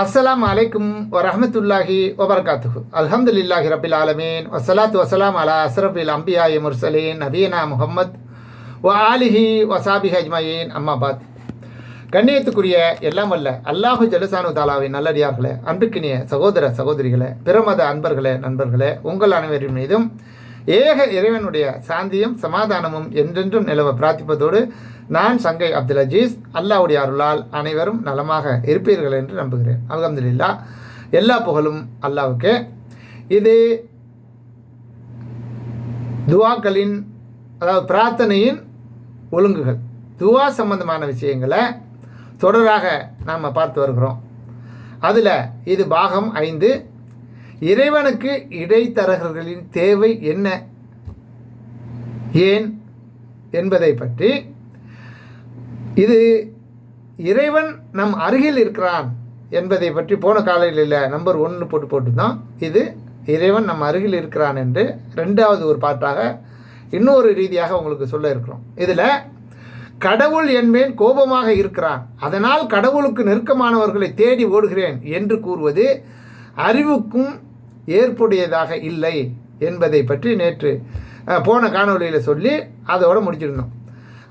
அஸ்லாம் அலைக்கும் வரஹமத்துல்லாஹி வபரகாத்துஹு. அல்ஹம்துலில்லாஹி ரபில் ஆலமீன். வசலாத்து வசலாம் அலா அஸ்ரபில் அம்பியாய் முர்சலீன். நபீனா முஹம்மத் வ ஆலிஹி வசாபிஹ் அஜ்மயீன். அம்மாபாத் கண்ணியத்துக்குரிய எல்லாம் வல்ல அல்லாஹு ஜலுசானு தாலாவின் நல்லடியார்களே அன்புக்கினிய சகோதர சகோதரிகளே பிரமத அன்பர்களே நண்பர்களே உங்கள் அனைவரின் மீதும் ஏக இறைவனுடைய சாந்தியும் சமாதானமும் என்றென்றும் நிலவ பிரார்த்திப்பதோடு நான் சங்கை அப்துல் அஜீஸ் அல்லாஹ்வுடைய அருளால் அனைவரும் நலமாக இருப்பீர்கள் என்று நம்புகிறேன். அலமதுல்லா எல்லா புகழும் அல்லாஹ்வுக்கே இது துவாக்களின் அதாவது பிரார்த்தனையின் ஒழுங்குகள். துவா சம்பந்தமான விஷயங்களை தொடராக நாம் பார்த்து வருகிறோம். அதில் இது பாகம் ஐந்து. இறைவனுக்கு இடைத்தரகர்களின் தேவை என்ன? ஏன் என்பதை பற்றி இது இறைவன் நம் அருகில் இருக்கிறான் என்பதை பற்றி போன காலையில் நம்பர் ஒன்று போட்டு போட்டுதான் இது இறைவன் நம் அருகில் இருக்கிறான் என்று ரெண்டாவது ஒரு பாட்டாக இன்னொரு ரீதியாக உங்களுக்கு சொல்ல இருக்கிறோம். இதில் கடவுள் என்பேன் கோபமாக இருக்கிறான் அதனால் கடவுளுக்கு நெருக்கமானவர்களை தேடி ஓடுகிறேன் என்று கூறுவது அறிவுக்கும் ஏற்புடையதாக இல்லை என்பதை பற்றி நேற்று போன காணொளியில் சொல்லி அதோடு முடிச்சிருந்தோம்.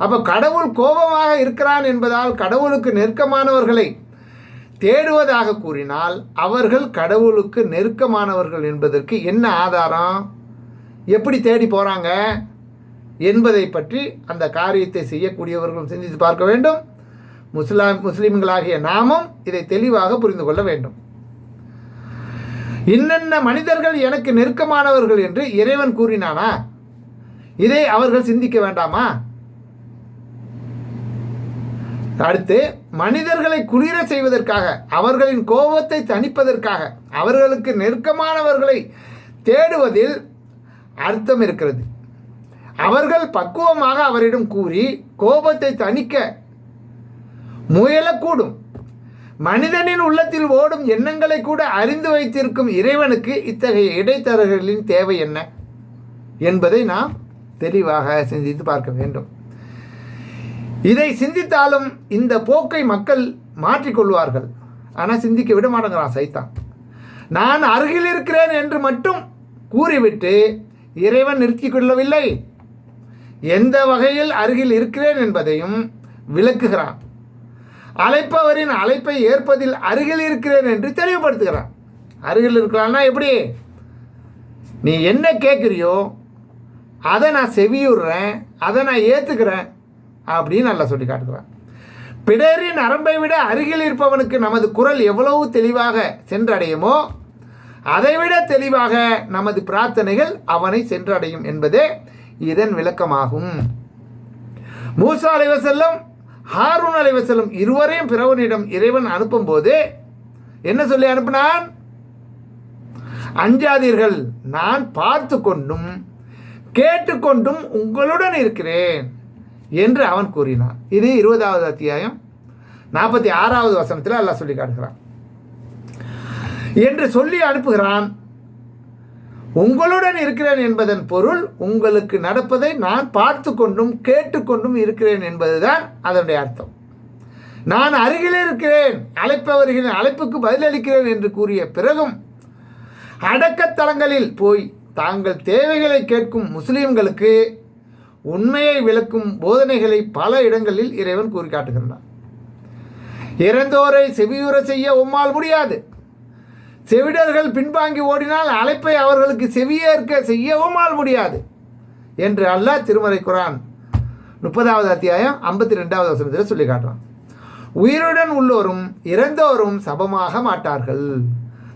அப்போ கடவுள் கோபமாக இருக்கிறான் என்பதால் கடவுளுக்கு நெருக்கமானவர்களை தேடுவதாக கூறினால் அவர்கள் கடவுளுக்கு நெருக்கமானவர்கள் என்பதற்கு என்ன ஆதாரம்? எப்படி தேடி போகிறாங்க என்பதை பற்றி அந்த காரியத்தை செய்யக்கூடியவர்களும் சிந்தித்து பார்க்க வேண்டும். முஸ்லாம் முஸ்லீம்களாகிய நாமும் இதை தெளிவாக புரிந்து கொள்ள வேண்டும். இன்னென்ன மனிதர்கள் எனக்கு நெருக்கமானவர்கள் என்று இறைவன் கூறினானா? இதை அவர்கள் சிந்திக்க வேண்டாமா? அடுத்து மனிதர்களை குளிர செய்வதற்காக அவர்களின் கோபத்தை தணிப்பதற்காக அவர்களுக்கு நெருக்கமானவர்களை தேடுவதில் அர்த்தம் இருக்கிறது. அவர்கள் பக்குவமாக அவரிடம் கூறி கோபத்தை தணிக்க முயலக்கூடும். மனிதனின் உள்ளத்தில் ஓடும் எண்ணங்களை கூட அறிந்து வைத்திருக்கும் இறைவனுக்கு இத்தகைய இடைத்தரகர்களின் தேவை என்ன என்பதை நாம் தெளிவாக சிந்தித்து பார்க்க வேண்டும். இதை சிந்தித்தாலும் இந்த போக்கை மக்கள் மாற்றிக்கொள்வார்கள் ஆனால் சிந்திக்க விட மாட்டேங்கிறான் சைத்தான். நான் அருகில் இருக்கிறேன் என்று மட்டும் கூறிவிட்டு இறைவன் நிறுத்தி கொள்ளவில்லை. எந்த வகையில் அருகில் இருக்கிறேன் என்பதையும் விளக்குகிறான். அழைப்பவரின் அழைப்பை ஏற்பதில் அருகில் இருக்கிறேன் என்று தெளிவுபடுத்துகிறான். அருகில் இருக்கிறான்னா எப்படி? நீ என்ன கேட்குறியோ அதை நான் செவியுறேன் அதை நான் ஏற்றுக்கிறேன் அப்படின்னு நல்லா சொல்லி காட்டுகிறான். பிடரின் நரம்பை விட அருகில் இருப்பவனுக்கு நமது குரல் எவ்வளவு தெளிவாக சென்றடையுமோ அதைவிட தெளிவாக நமது பிரார்த்தனைகள் அவனை சென்றடையும் என்பதே இதன் விளக்கமாகும். மூசா அலைவசல்லம் ஹாரூன் அலைவசலம் இருவரையும் பிறவனிடம் இறைவன் அனுப்பும்போது என்ன சொல்லி அனுப்பினான்? அஞ்சாதீர்கள் நான் பார்த்து கொண்டும் கேட்டுக்கொண்டும் உங்களுடன் இருக்கிறேன் என்று அவன் கூறினான். இது இருபதாவது அத்தியாயம். நாற்பத்தி ஆறாவது வசனத்தில் அல்லாஹ் சொல்லி காட்டுகிறான். என்று சொல்லி அனுப்புகிறான். உங்களுடன் இருக்கிறேன் என்பதன் பொருள் உங்களுக்கு நடப்பதை நான் பார்த்து கொண்டும் கேட்டுக்கொண்டும் இருக்கிறேன் என்பதுதான் அதனுடைய அர்த்தம். நான் அருகில் இருக்கிறேன் அழைப்பவர்களின் அழைப்புக்கு பதிலளிக்கிறேன் என்று கூறிய பிறகும் அடக்கத்தலங்களில் போய் தாங்கள் தேவைகளை கேட்கும் முஸ்லீம்களுக்கு உண்மையை விளக்கும் போதனைகளை பல இடங்களில் இறைவன் கூறி காட்டுகின்றான் இறந்தோரை செவியுற செய்ய உம்மால் முடியாது. செவிடர்கள் பின்வாங்கி ஓடினால் அழைப்பை அவர்களுக்கு செவியேற்க செய்யவும் ஆள் முடியாது. என்று அல்லாஹ் திருமறை குரான் முப்பதாவது அத்தியாயம் ஐம்பத்தி ரெண்டாவது வசனத்தில் சொல்லி காட்டுறான். உயிருடன் உள்ளோரும் இறந்தோரும் சபமாக மாட்டார்கள்.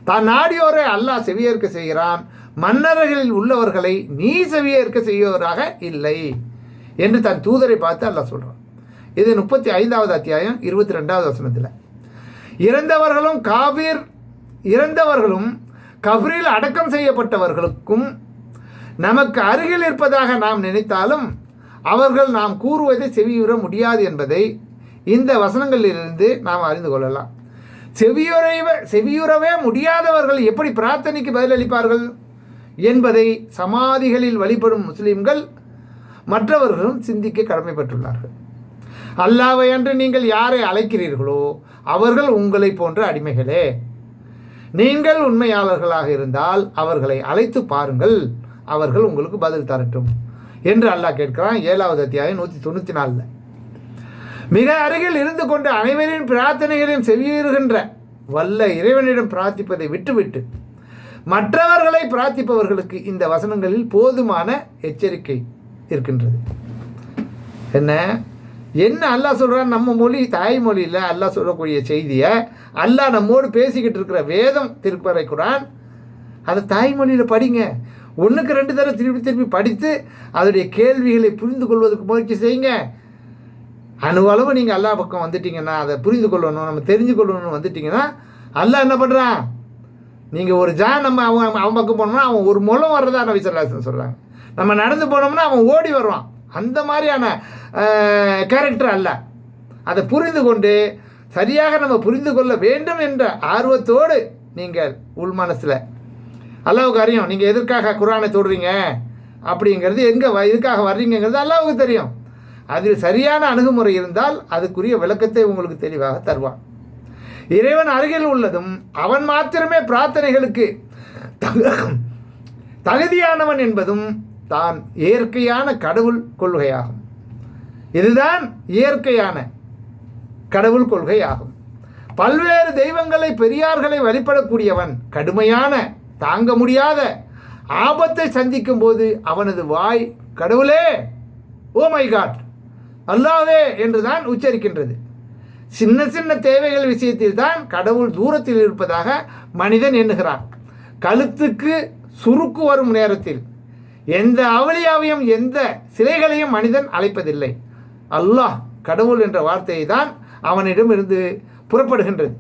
தான் நாடியோரை அல்லாஹ் செவியேற்க செய்கிறான். மன்னர்களில் உள்ளவர்களை நீ செவியேற்க செய்வராக இல்லை என்று தன் தூதரை பார்த்து அல்லாஹ் சொல்கிறான் இது முப்பத்தி ஐந்தாவது அத்தியாயம் இருபத்தி ரெண்டாவது வசனத்தில். இறந்தவர்களும் காவிர் இறந்தவர்களும் கபரில் அடக்கம் செய்யப்பட்டவர்களுக்கும் நமக்கு அருகில் இருப்பதாக நாம் நினைத்தாலும் அவர்கள் நாம் கூறுவதை செவியுற முடியாது என்பதை இந்த வசனங்களிலிருந்து நாம் அறிந்து கொள்ளலாம். செவியுறைவ செவியுறவே முடியாதவர்கள் எப்படி பிரார்த்தனைக்கு பதிலளிப்பார்கள் என்பதை சமாதிகளில் வழிபடும் முஸ்லிம்கள் மற்றவர்களும் சிந்திக்க கடமைப்பட்டுள்ளார்கள். அல்லாவை அன்று நீங்கள் யாரை அழைக்கிறீர்களோ அவர்கள் உங்களை போன்ற அடிமைகளே நீங்கள் உண்மையாளர்களாக இருந்தால் அவர்களை அழைத்து பாருங்கள். அவர்கள் உங்களுக்கு பதில் தரட்டும். என்று அல்லாஹ் கேட்கிறான் ஏழாவது அத்தியாயம் நூற்றி தொண்ணூற்றி நாலில். மிக அருகில் இருந்து கொண்டு அனைவரின் பிரார்த்தனைகளையும் செவியுறுகின்ற வல்ல இறைவனிடம் பிரார்த்திப்பதை விட்டுவிட்டு மற்றவர்களை பிரார்த்திப்பவர்களுக்கு இந்த வசனங்களில் போதுமான எச்சரிக்கை இருக்கின்றது. என்ன? என்ன அல்லாஹ் சொல்கிறான் நம்ம மொழி தாய்மொழியில் அல்லாஹ் சொல்லக்கூடிய செய்தியை அல்லாஹ் நம்மோடு பேசிக்கிட்டு இருக்கிற வேதம் திருப்பறை குரான். அதை தாய்மொழியில் படிங்க. ஒன்றுக்கு ரெண்டு தடவை திருப்பி திருப்பி படித்து அதோடைய கேள்விகளை புரிந்து கொள்வதற்கு முயற்சி செய்யுங்க. அணுவளவு நீங்கள் அல்லா பக்கம் வந்துட்டீங்கன்னா அதை புரிந்து கொள்ளணும் நம்ம தெரிஞ்சு கொள்ளணும்னு வந்துட்டிங்கன்னா அல்லாஹ் என்ன பண்ணுறான் நீங்கள் ஒரு ஜா நம்ம அவன் அவன் பக்கம் போனோம்னா அவன் ஒரு முளம் வர்றதா நபி சொல்லாசன் சொல்கிறாங்க நம்ம நடந்து போனோம்னா அவன் ஓடி வருவான். அந்த மாதிரியான கேரக்டர் அல்ல. அதை புரிந்து கொண்டு சரியாக நம்ம புரிந்து கொள்ள வேண்டும் என்ற ஆர்வத்தோடு நீங்கள் உள் மனசில் அல்லாவுக்கு அறியும் நீங்கள் எதற்காக குரானை தொடுறீங்க? அப்படிங்கிறது எங்கே எதுக்காக வர்றீங்கிறது அல்லாவுக்கு தெரியும். அதில் சரியான அணுகுமுறை இருந்தால் அதுக்குரிய விளக்கத்தை உங்களுக்கு தெளிவாக தருவான். இறைவன் அருகில் உள்ளதும் அவன் மாத்திரமே பிரார்த்தனைகளுக்கு தகுதியானவன் என்பதும் தான் இயற்கையான கடவுள் கொள்கையாகும். இதுதான் இயற்கையான கடவுள் கொள்கை ஆகும் பல்வேறு தெய்வங்களை பெரியார்களை வழிபடக்கூடியவன் கடுமையான தாங்க முடியாத ஆபத்தை சந்திக்கும் போது அவனது வாய் கடவுளே ஓ மை காட் அல்லாவே என்றுதான் உச்சரிக்கின்றது. சின்ன சின்ன தேவைகள் விஷயத்தில் தான் கடவுள் தூரத்தில் இருப்பதாக மனிதன் எண்ணுகிறான். கழுத்துக்கு சுருக்கு வரும் நேரத்தில் எந்த அவளியாவையும் எந்த சிலைகளையும் மனிதன் அழைப்பதில்லை. அல்லாஹ் கடவுள் என்ற வார்த்தையை தான் அவனிடம் இருந்து புறப்படுகின்றது.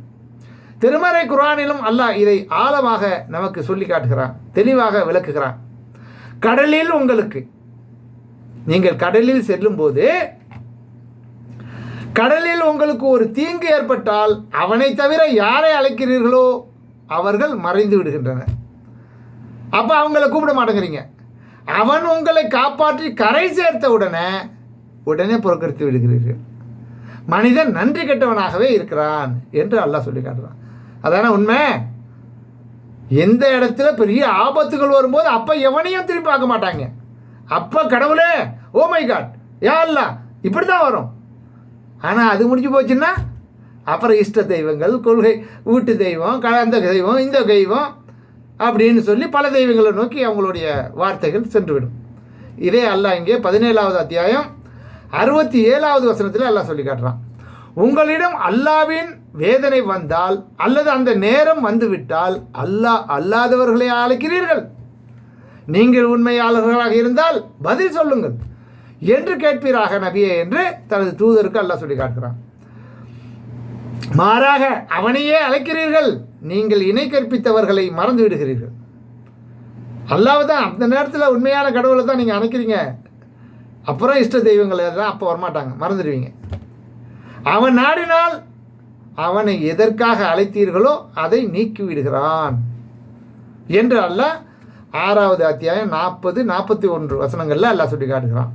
திருமறை குரானிலும் அல்லாஹ் இதை ஆழமாக நமக்கு சொல்லி காட்டுகிறான் தெளிவாக விளக்குகிறான். கடலில் உங்களுக்கு நீங்கள் கடலில் செல்லும்போது கடலில் உங்களுக்கு ஒரு தீங்கு ஏற்பட்டால் அவனை தவிர யாரை அழைக்கிறீர்களோ அவர்கள் மறைந்து விடுகின்றனர். அப்போ அவங்கள கூப்பிட மாட்டேங்கிறீங்க. அவன் உங்களை காப்பாற்றி கரை சேர்த்த உடனே உடனே புறக்கணித்து விடுகிறீர்கள். மனிதன் நன்றி கெட்டவனாகவே இருக்கிறான் என்று அல்லாஹ் சொல்லி காட்டுறான். அதான உண்மை? எந்த இடத்துல பெரிய ஆபத்துகள் வரும்போது அப்போ எவனையும் திரும்பி பார்க்க மாட்டாங்க. அப்போ கடவுளே ஓ மை காட் யா அல்லா இப்படி தான் வரும். ஆனால் அது முடிஞ்சு போச்சுன்னா அப்புறம் இஷ்ட தெய்வங்கள் கொள்கை வீட்டு தெய்வம் க அந்த தெய்வம் இந்த தெய்வம் அப்படின்னு சொல்லி பல தெய்வங்களை நோக்கி அவங்களுடைய வார்த்தைகள் சென்றுவிடும். இதே அல்லாஹ் இங்கே பதினேழாவது அத்தியாயம் அறுபத்தி ஏழாவது வசனத்தில் அல்லாஹ் சொல்லி காட்டுறான். உங்களிடம் அல்லாவின் வேதனை வந்தால் அல்லது அந்த நேரம் வந்துவிட்டால் அல்லாஹ் அல்லாதவர்களை அழைக்கிறீர்கள் நீங்கள் உண்மையாளர்களாக இருந்தால் பதில் சொல்லுங்கள். என்று கேட்பீராக நபியே என்று தனது தூதருக்கு அல்லாஹ் சொல்லி காட்டுகிறான். மாறாக அவனையே அழைக்கிறீர்கள். நீங்கள் இணை கற்பித்தவர்களை மறந்து விடுகிறீர்கள் அல்லாஹ் தான் அந்த நேரத்தில் உண்மையான கடவுளை தான் நீங்கள் அணைக்கிறீங்க. அப்புறம் இஷ்ட தெய்வங்கள் எல்லாம் அப்போ வரமாட்டாங்க மறந்துடுவீங்க. அவன் நாடினால் அவனை எதற்காக அழைத்தீர்களோ அதை நீக்கி விடுகிறான் என்று அல்ல ஆறாவது அத்தியாயம் நாற்பது நாற்பத்தி ஒன்று வசனங்களில் அல்லா சுட்டி காட்டுகிறான்.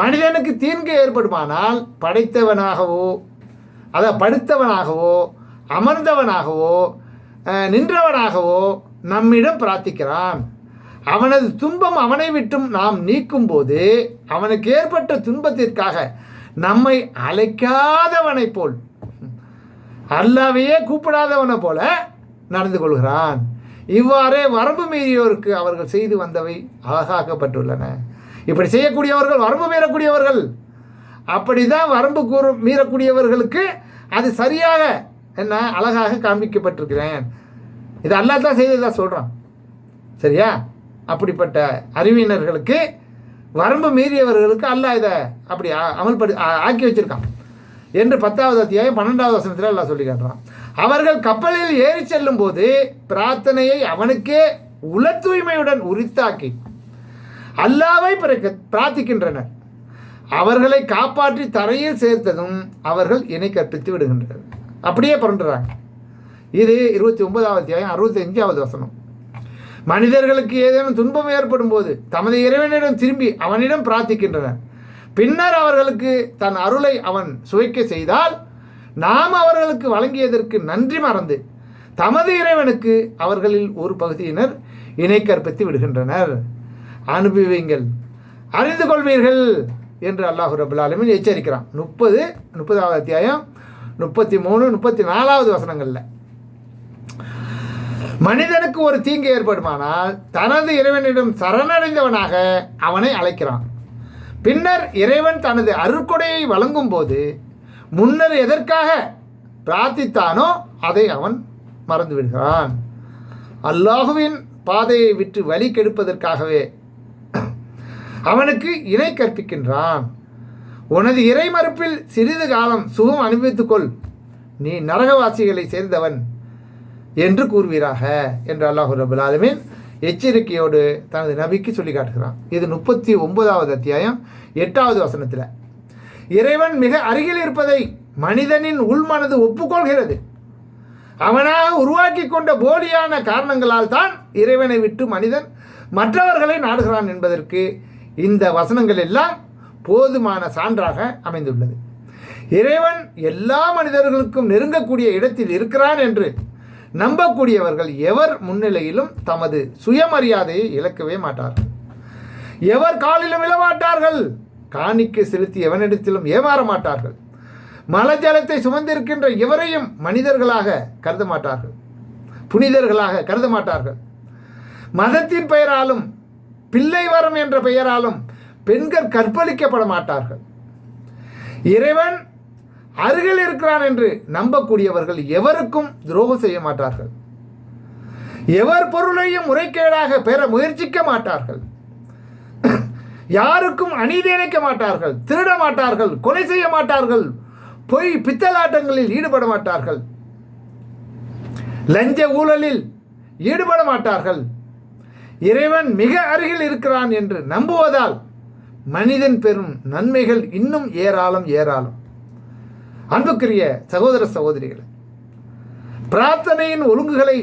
மனிதனுக்கு தீங்கு ஏற்படுமானால் படைத்தவனாகவோ அதை படுத்தவனாகவோ அமர்ந்தவனாகவோ நின்றவனாகவோ நம்மிடம் பிரார்த்திக்கிறான். அவனது துன்பம் அவனை விட்டும் நாம் நீக்கும் போது அவனுக்கு ஏற்பட்ட துன்பத்திற்காக நம்மை அழைக்காதவனைப் போல் அல்லாவையே கூப்பிடாதவனை போல நடந்து கொள்கிறான். இவ்வாறே வரம்பு மீறியோருக்கு அவர்கள் செய்து வந்தவை அழகாக்கப்பட்டுள்ளன இப்படி செய்யக்கூடியவர்கள் வரம்பு மீறக்கூடியவர்கள். அப்படி தான் வரம்பு கூறு மீறக்கூடியவர்களுக்கு அது சரியாக என்ன? அழகாக காண்பிக்கப்பட்டிருக்கிறேன். இது அல்லா தான் செய்ததாக சொல்கிறான் சரியா? அப்படிப்பட்ட அறிவியினர்களுக்கு வரம்பு மீறியவர்களுக்கு அல்லா இதை அப்படி அமல்படு ஆக்கி வச்சிருக்கான். என்று பத்தாவது அத்தியாயம் பன்னெண்டாவது வசனத்தில் எல்லாம் சொல்லி காட்டுறான். அவர்கள் கப்பலில் ஏறி செல்லும் போது பிரார்த்தனையை அவனுக்கே உல தூய்மையுடன் உரித்தாக்கி அல்லாவை பிரார்த்திக்கின்றனர். அவர்களை காப்பாற்றி தரையில் சேர்த்ததும் அவர்கள் இணை கற்பித்து விடுகின்றனர். அப்படியே புரண்டுறாங்க. இது இருபத்தி ஒன்பதாவது அத்தியாயம் அறுபத்தி அஞ்சாவது வசனம். மனிதர்களுக்கு ஏதேனும் துன்பம் ஏற்படும் போது தமது இறைவனிடம் திரும்பி அவனிடம் பிரார்த்திக்கின்றனர். பின்னர் அவர்களுக்கு தன் அருளை அவன் சுவைக்க செய்தால் நாம் அவர்களுக்கு வழங்கியதற்கு நன்றி மறந்து தமது இறைவனுக்கு அவர்களில் ஒரு பகுதியினர் இணை கற்பித்து விடுகின்றனர். அனுபவிங்கள் அறிந்து கொள்வீர்கள் என்று அல்லாஹு ரபுல் எச்சரிக்கிறான். முப்பது முப்பதாவது அத்தியாயம் முப்பத்தி மூணு முப்பத்தி நாலாவது வசனங்களில். மனிதனுக்கு ஒரு தீங்கு ஏற்படுமானால் தனது இறைவனிடம் சரணடைந்தவனாக அவனை அழைக்கிறான். பின்னர் இறைவன் தனது அருட்கொடையை வழங்கும் போது முன்னர் எதற்காக பிரார்த்தித்தானோ அதை அவன் மறந்து விடுகிறான் அல்லாஹுவின் பாதையை விட்டு வழி கெடுப்பதற்காகவே அவனுக்கு இணை கற்பிக்கின்றான். உனது இறை மறுப்பில் சிறிது காலம் சுகம் அனுபவித்துக்கொள். நீ நரகவாசிகளை சேர்ந்தவன் என்று கூறுவீராக என்று அல்லாஹு ரபுல் ஆலமீன் எச்சரிக்கையோடு தனது நபிக்கு சொல்லி காட்டுகிறான். இது முப்பத்தி ஒன்பதாவது அத்தியாயம் எட்டாவது வசனத்தில். இறைவன் மிக அருகில் இருப்பதை மனிதனின் உள்மனது ஒப்புக்கொள்கிறது. அவனாக உருவாக்கி கொண்ட போலியான காரணங்களால் தான் இறைவனை விட்டு மனிதன் மற்றவர்களை நாடுகிறான் என்பதற்கு இந்த வசனங்கள் எல்லாம் போதுமான சான்றாக அமைந்துள்ளது. இறைவன் எல்லா மனிதர்களுக்கும் நெருங்கக்கூடிய இடத்தில் இருக்கிறான் என்று நம்பக்கூடியவர்கள் எவர் முன்னிலையிலும் தமது சுயமரியாதையை இழக்கவே மாட்டார்கள் எவர் காலிலும் விழமாட்டார்கள்? காணிக்கை செலுத்தி எவனிடத்திலும் ஏமாற மாட்டார்கள். மலஜலத்தை சுமந்திருக்கின்ற எவரையும் மனிதர்களாக கருத மாட்டார்கள். புனிதர்களாக கருத மாட்டார்கள். மதத்தின் பெயராலும் பிள்ளை வரம் என்ற பெயராலும் பெண்கள் கற்பழிக்கப்பட மாட்டார்கள். இறைவன் அருகில் இருக்கிறான் என்று நம்பக்கூடியவர்கள் எவருக்கும் துரோகம் செய்ய மாட்டார்கள். எவர் பொருளையும் முறைகேடாக பெற முயற்சிக்க மாட்டார்கள். யாருக்கும் அநீதி இணைக்க மாட்டார்கள் திருட மாட்டார்கள் கொலை செய்ய மாட்டார்கள் பொய் பித்தலாட்டங்களில் ஈடுபட மாட்டார்கள். லஞ்ச ஊழலில் ஈடுபட மாட்டார்கள். இறைவன் மிக அருகில் இருக்கிறான் என்று நம்புவதால் மனிதன் பெறும் நன்மைகள் இன்னும் ஏராளம் ஏராளம். அன்புக்குரிய சகோதர சகோதரிகள் பிரார்த்தனையின் ஒழுங்குகளை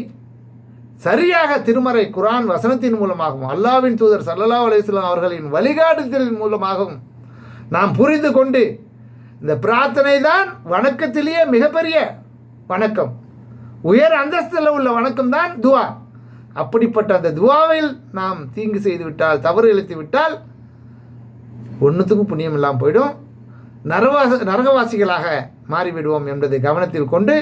சரியாக திருமறை குரான் வசனத்தின் மூலமாகவும் அல்லாவின் தூதர் சல்லல்லா அலிஸ்லாம் அவர்களின் வழிகாட்டுதலின் மூலமாகவும் நாம் புரிந்து கொண்டு இந்த பிரார்த்தனை தான் வணக்கத்திலேயே மிகப்பெரிய வணக்கம். உயர் அந்தஸ்தில் உள்ள வணக்கம் தான் துவா. அப்படிப்பட்ட அந்த துவாவில் நாம் தீங்கு செய்துவிட்டால் தவறு இழைத்து விட்டால் ஒன்றுத்துக்கும் புண்ணியம் இல்லாமல் போயிடும். நரவாச நரகவாசிகளாக மாறிவிடுவோம் என்பதை கவனத்தில் கொண்டு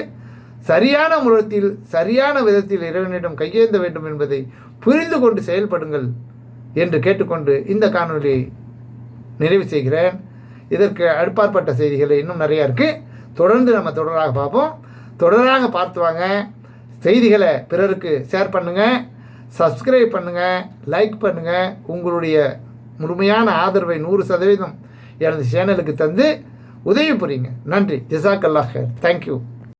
சரியான முறைத்தில் சரியான விதத்தில் இறைவனிடம் கையேந்த வேண்டும் என்பதை புரிந்து கொண்டு செயல்படுங்கள் என்று கேட்டுக்கொண்டு இந்த காணொலியை நிறைவு செய்கிறேன். இதற்கு அடுப்பாற்பட்ட செய்திகள் இன்னும் நிறையா இருக்குது தொடர்ந்து நம்ம தொடராக பார்ப்போம். தொடராக பார்த்து வாங்க. செய்திகளை பிறருக்கு ஷேர் பண்ணுங்கள் சப்ஸ்கிரைப் பண்ணுங்கள் லைக் பண்ணுங்கள் உங்களுடைய முழுமையான ஆதரவை நூறு சதவீதம் எனது சேனலுக்கு தந்து உதவி புரியுங்க. நன்றி. ஜிசாக் அல்லாஹ் தேங்க்யூ